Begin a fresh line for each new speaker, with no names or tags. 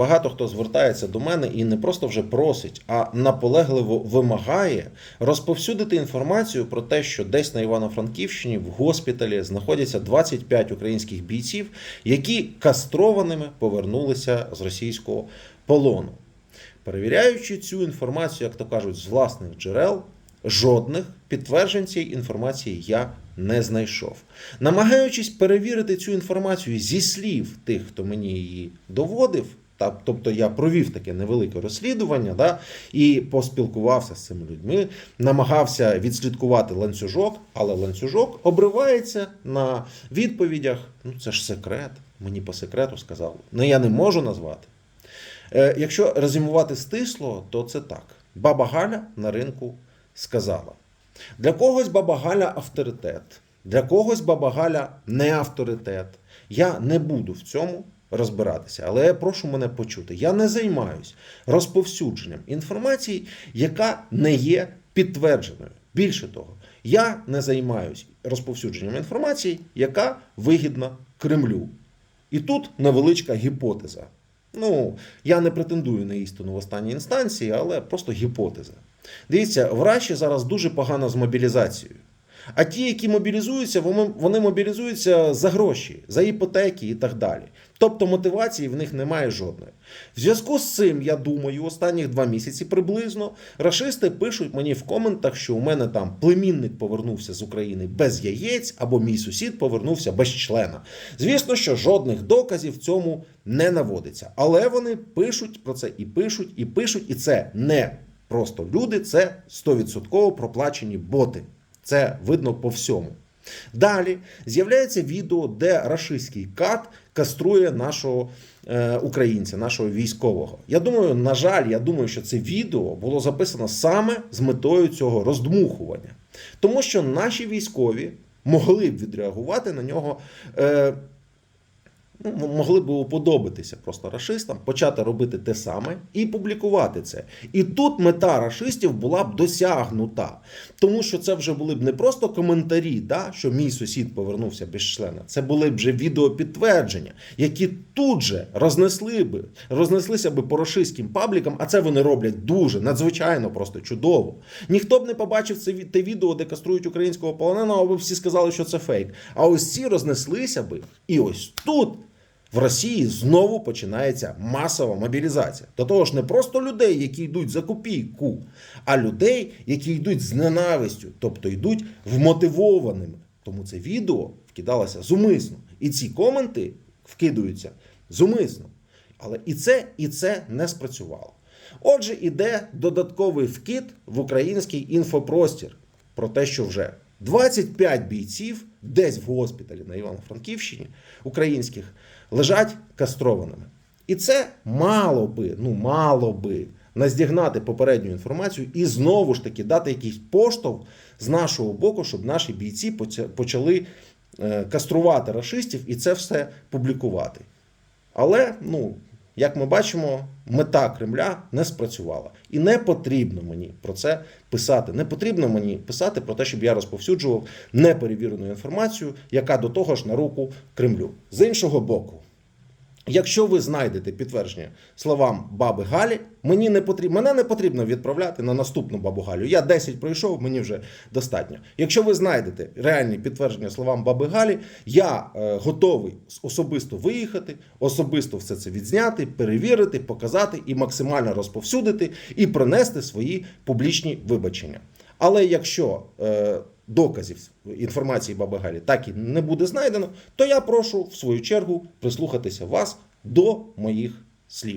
Багато хто звертається до мене і не просто вже просить, а наполегливо вимагає розповсюдити інформацію про те, що десь на Івано-Франківщині в госпіталі знаходяться 25 українських бійців, які кастрованими повернулися з російського полону. Перевіряючи цю інформацію, як то кажуть, з власних джерел, жодних підтверджень цієї інформації я не знайшов. Намагаючись перевірити цю інформацію зі слів тих, хто мені її доводив. Тобто я провів таке невелике розслідування да, і поспілкувався з цими людьми, намагався відслідкувати ланцюжок, але ланцюжок обривається на відповідях. Ну це ж секрет. Мені по секрету сказали. Ну я не можу назвати. Е, якщо резюмувати стисло, то це так. Баба Галя на ринку сказала: для когось баба Галя авторитет, для когось баба Галя не авторитет. Я не буду в цьому розбиратися, але я прошу мене почути. Я не займаюсь розповсюдженням інформації, яка не є підтвердженою. Більше того, я не займаюсь розповсюдженням інформації, яка вигідна Кремлю. І тут невеличка гіпотеза. Ну, я не претендую на істину в останній інстанції, але просто гіпотеза. Дивіться, в Раші зараз дуже погано з мобілізацією. А ті, які мобілізуються, вони, мобілізуються за гроші, за іпотеки і так далі. Тобто мотивації в них немає жодної. В зв'язку з цим, я думаю, останніх два місяці приблизно рашисти пишуть мені в коментах, що у мене там племінник повернувся з України без яєць, або мій сусід повернувся без члена. Звісно, що жодних доказів в цьому не наводиться. Але вони пишуть про це і пишуть, і пишуть, і це не просто люди, це 100% проплачені боти. Це видно по всьому. Далі з'являється відео, де рашистський кат каструє нашого е, українця, нашого військового. Я думаю, на жаль, я думаю, що це відео було записано саме з метою цього роздмухування. Тому що наші військові могли б відреагувати на нього. Е, могли б уподобатися просто рашистам, почати робити те саме і публікувати це. І тут мета рашистів була б досягнута, тому що це вже були б не просто коментарі, да, що мій сусід повернувся без члена. Це були б вже відеопідтвердження, які тут же рознесли би, рознеслися би по рашистським паблікам, а це вони роблять дуже надзвичайно просто чудово. Ніхто б не побачив це те відео, де каструють українського полоненого, аби всі сказали, що це фейк. А ось ці рознеслися би, і ось тут. В Росії знову починається масова мобілізація. До того ж, не просто людей, які йдуть за копійку, а людей, які йдуть з ненавистю, тобто йдуть вмотивованими. Тому це відео вкидалося зумисно. І ці коменти вкидаються зумисно. Але і це, і це не спрацювало. Отже, іде додатковий вкид в український інфопростір про те, що вже 25 бійців десь в госпіталі на Івано-Франківщині українських лежать кастрованими. І це мало би, ну мало би наздігнати попередню інформацію і знову ж таки дати якийсь поштовх з нашого боку, щоб наші бійці почали е, каструвати рашистів і це все публікувати. Але, ну, як ми бачимо, мета Кремля не спрацювала. І не потрібно мені про це писати. Не потрібно мені писати про те, щоб я розповсюджував неперевірену інформацію, яка до того ж на руку Кремлю. З іншого боку, Якщо ви знайдете підтвердження словам баби Галі, мені не потрібно, мене не потрібно відправляти на наступну бабу Галю. Я 10 пройшов, мені вже достатньо. Якщо ви знайдете реальні підтвердження словам баби Галі, я е, готовий особисто виїхати, особисто все це відзняти, перевірити, показати і максимально розповсюдити і принести свої публічні вибачення. Але якщо е, доказів інформації Баби Галі так і не буде знайдено, то я прошу в свою чергу прислухатися вас до моїх слів.